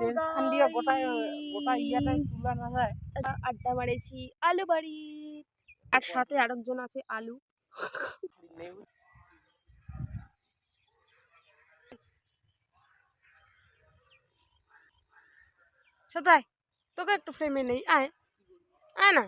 Lens খান দিয়ে গোটা গোটা ইয়াটা তুলা না যায় আড্ডা মারেছি আলু বাড়ি। আর সাথে আরেকজন আছে আলু। সদাই তোকে একটু ফ্রেমে নেই আয়। আয় না।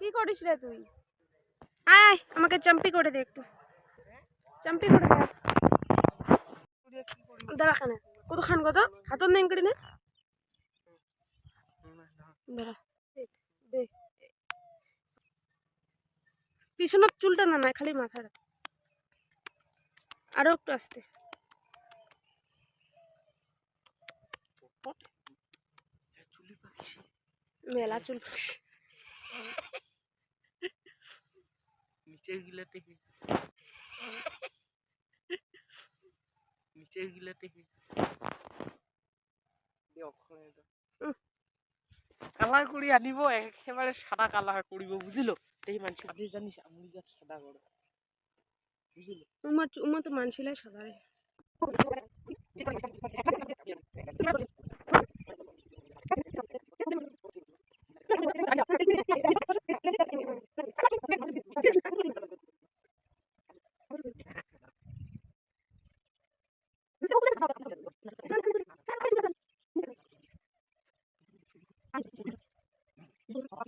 কি করিস রে তুই? আয় আয় আমাকে চাম্পি করে দে একটু। চাম্পি করে দে। দাঁড়া খানে কত খান কত হাতত নেই করি না। দাঁড়া পিছনের চুলটা না না খালি মাথাটা। আরও একটু আসতে। মেলা চুল। নিচের গিলাতে নিচের গিলাতে কালার করি আনিব একেবারে সাদা কালার করিব বুঝিল? এই মানুষ আপনি জানিস আমি গাছ সাদা করো বুঝিল? উমা উমা তো মানছিলাই সাদা রে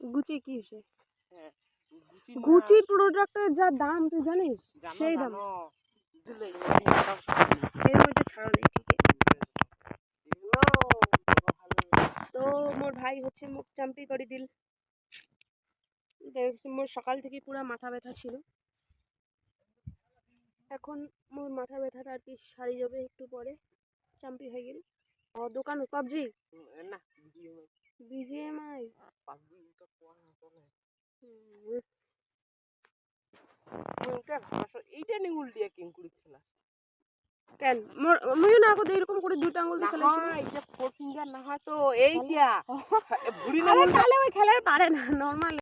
গুচি কি হ্যাঁ গুচি গুচি প্রোডাক্টের যা দাম তুই জানিস? সেই দাম। এর মধ্যে ছাড় নেই তো মোর ভাই হচ্ছে মুখ চাম্পি করে দিল। দেখছি মোর সকাল থেকে পুরা মাথা ব্যথা ছিল। এখন মোর মাথা ব্যথাটা আর কি সারি যাবে একটু পরে চাম্পি হয়ে গেল। ও দোকান পাবজি না বিজিএমআই পাবজি তো কোয়া না ভাষা এইটা উল্টিয়ে কিংকুড়ি খেলা কেন না এরকম করে দুটো দিয়ে না ফোর ফিঙ্গার না হয় তো এইটা ভুড়ি না আরে তাহলে ওই খেলার পারে না নর্মাল